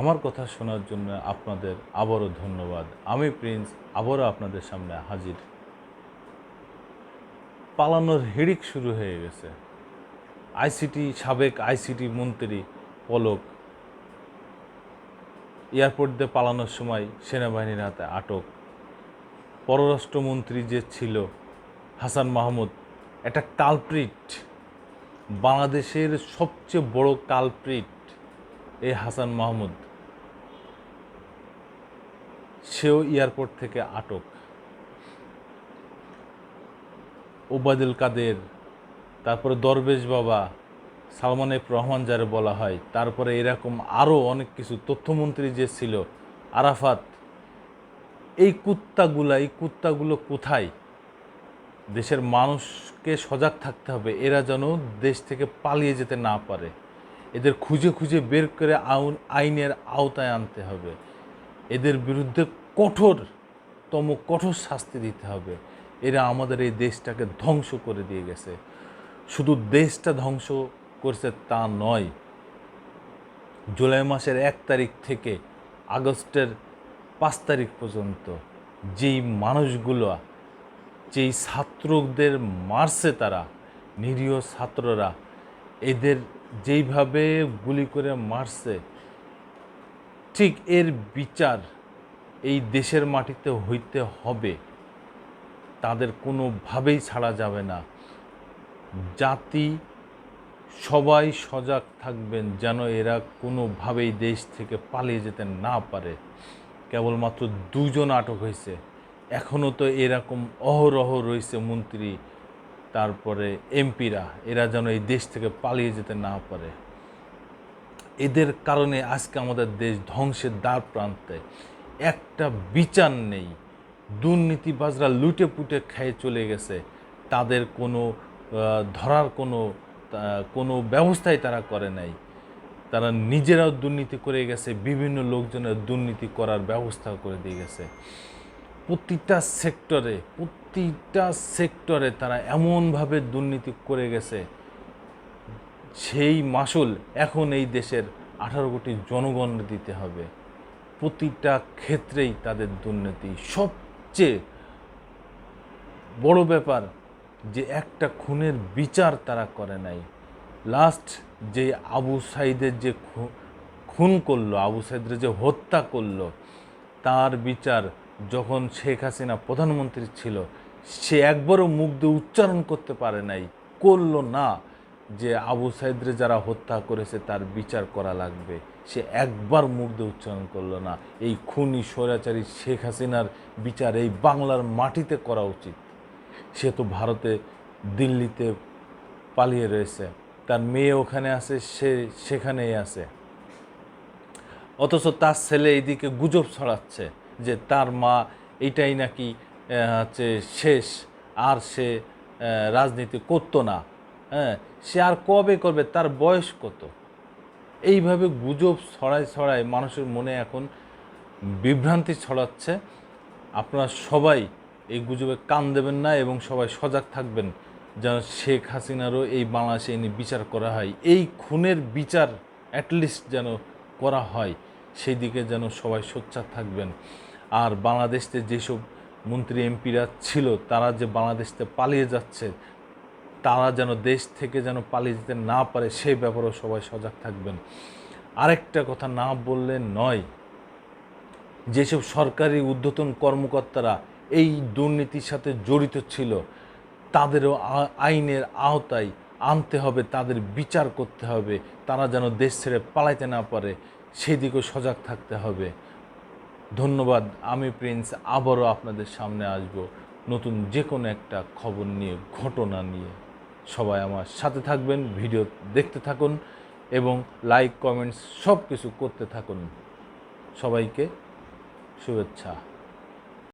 আমার কথা শোনার জন্য আপনাদের আবারও ধন্যবাদ। আমি প্রিন্স আবারও আপনাদের সামনে হাজির। পালানোর হিড়িক শুরু হয়ে গেছে। আইসিটি সাবেক আইসিটি মন্ত্রী পলক এয়ারপোর্ট দিয়ে পালানোর সময় সেনাবাহিনীর হাতে আটক। পররাষ্ট্রমন্ত্রী যে ছিল হাসান মাহমুদ, একটা কালপ্রিট, বাংলাদেশের সবচেয়ে বড় কালপ্রিট এই হাসান মাহমুদ, সেও এয়ারপোর্ট থেকে আটক। ওবায়দুল কাদের, তারপরে দরবেশ বাবা, সালমান এফ রহমান যারে বলা হয়, তারপরে এরকম আরও অনেক কিছু তথ্যমন্ত্রী যে ছিল, আরাফাত, এই কুত্তাগুলা, এই কুত্তাগুলো কোথায়? দেশের মানুষকে সজাগ থাকতে হবে, এরা যেন দেশ থেকে পালিয়ে যেতে না পারে। এদের খুঁজে খুঁজে বের করে আউন আইনের আওতায় আনতে হবে। এদের বিরুদ্ধে কঠোরতম কঠোর শাস্তি দিতে হবে। এরা আমাদের এই দেশটাকে ধ্বংস করে দিয়ে গেছে। শুধু দেশটা ধ্বংস করছে তা নয়, জুলাই মাসের এক তারিখ থেকে আগস্টের পাঁচ তারিখ পর্যন্ত যেই মানুষগুলো, যেই ছাত্রদের মারছে তারা, নিরীহ ছাত্ররা এদের যেইভাবে গুলি করে মারছে, ঠিক এর বিচার এই দেশের মাটিতে হইতে হবে। তাদের কোনোভাবেই ছাড়া যাবে না। জাতি সবাই সজাগ থাকবেন যেন এরা কোনোভাবেই দেশ থেকে পালিয়ে যেতে না পারে। কেবলমাত্র দুজন আটক হয়েছে। এখনও তো এরকম অহরহ রয়েছে মন্ত্রী তারপরে এমপিরা, এরা যেন এই দেশ থেকে পালিয়ে যেতে না পারে। এদের কারণে আজকে আমাদের দেশ ধ্বংসের দ্বার প্রান্তে একটা বিচার নেই। দুর্নীতিবাজরা লুটে পুটে খেয়ে চলে গেছে। তাদের কোনো ধরার কোনো কোনো ব্যবস্থাই তারা করে নাই। তারা নিজেরাও দুর্নীতি করে গেছে, বিভিন্ন লোকজনের দুর্নীতি করার ব্যবস্থা করে দিয়ে গেছে। প্রতিটা সেক্টরে প্রতিটা সেক্টরে তারা এমনভাবে দুর্নীতি করে গেছে। সেই মাসুল এখন এই দেশের আঠারো কোটি জনগণ দিতে হবে। প্রতিটা ক্ষেত্রেই তাদের দুর্নীতি। সবচেয়ে বড় ব্যাপার যে একটা খুনের বিচার তারা করে নাই। লাস্ট যে আবু সাইদের যে খুন করল, আবু সাইদের যে হত্যা করল, তার বিচার যখন শেখ হাসিনা প্রধানমন্ত্রী ছিল, সে একবারও মুখ দিয়ে উচ্চারণ করতে পারে নাই, করল না যে আবু সাইদরে যারা হত্যা করেছে তার বিচার করা লাগবে। সে একবার মুখ দিয়ে উচ্চারণ করল না। এই খুনি স্বৈরাচারী শেখ হাসিনার বিচার এই বাংলার মাটিতে করা উচিত। সে তো ভারতে দিল্লিতে পালিয়ে রয়েছে। তার মেয়ে ওখানে আছে, সে সেখানেই আছে। অথচ তার ছেলে এইদিকে গুজব ছড়াচ্ছে। যে তার মা এটাই নাকি হচ্ছে শেষ, আর সে রাজনীতি করতো না। হ্যাঁ সে আর কবে করবে, তার বয়স কত? এইভাবে গুজব ছড়ায় ছড়ায় মানুষের মনে এখন বিভ্রান্তি ছড়াচ্ছে। আপনারা সবাই এই গুজবে কান দেবেন না এবং সবাই সজাগ থাকবেন যেন শেখ হাসিনারও এই বাংলাদেশে এনে বিচার করা হয়। এই খুনের বিচার অ্যাটলিস্ট যেন করা হয়। সেই দিকে যেন সবাই সোচ্চার থাকবেন। আর বাংলাদেশে যেসব মন্ত্রী, এমপিরা ছিল, তারা যে বাংলাদেশতে পালিয়ে যাচ্ছে, তারা যেন দেশ থেকে যেন পালিয়ে যেতে না পারে সেই ব্যাপারেও সবাই সজাগ থাকবেন। আরেকটা কথা না বললে নয়, যেসব সরকারি ঊর্ধ্বতন কর্মকর্তারা এই দুর্নীতির সাথে জড়িত ছিল, তাদেরও আইনের আওতায় আনতে হবে, তাদের বিচার করতে হবে, তারা যেন দেশ ছেড়ে পালাইতে না পারে সেদিকেও সজাগ থাকতে হবে। ধন্যবাদ, আমি প্রিন্স, আবারও আপনাদের সামনে আসব নতুন যে কোনো একটা খবর নিয়ে, ঘটনা নিয়ে। সবাই আমার সাথে থাকবেন, ভিডিও দেখতে থাকুন এবং লাইক, কমেন্টস সব কিছু করতে থাকুন। সবাইকে শুভেচ্ছা।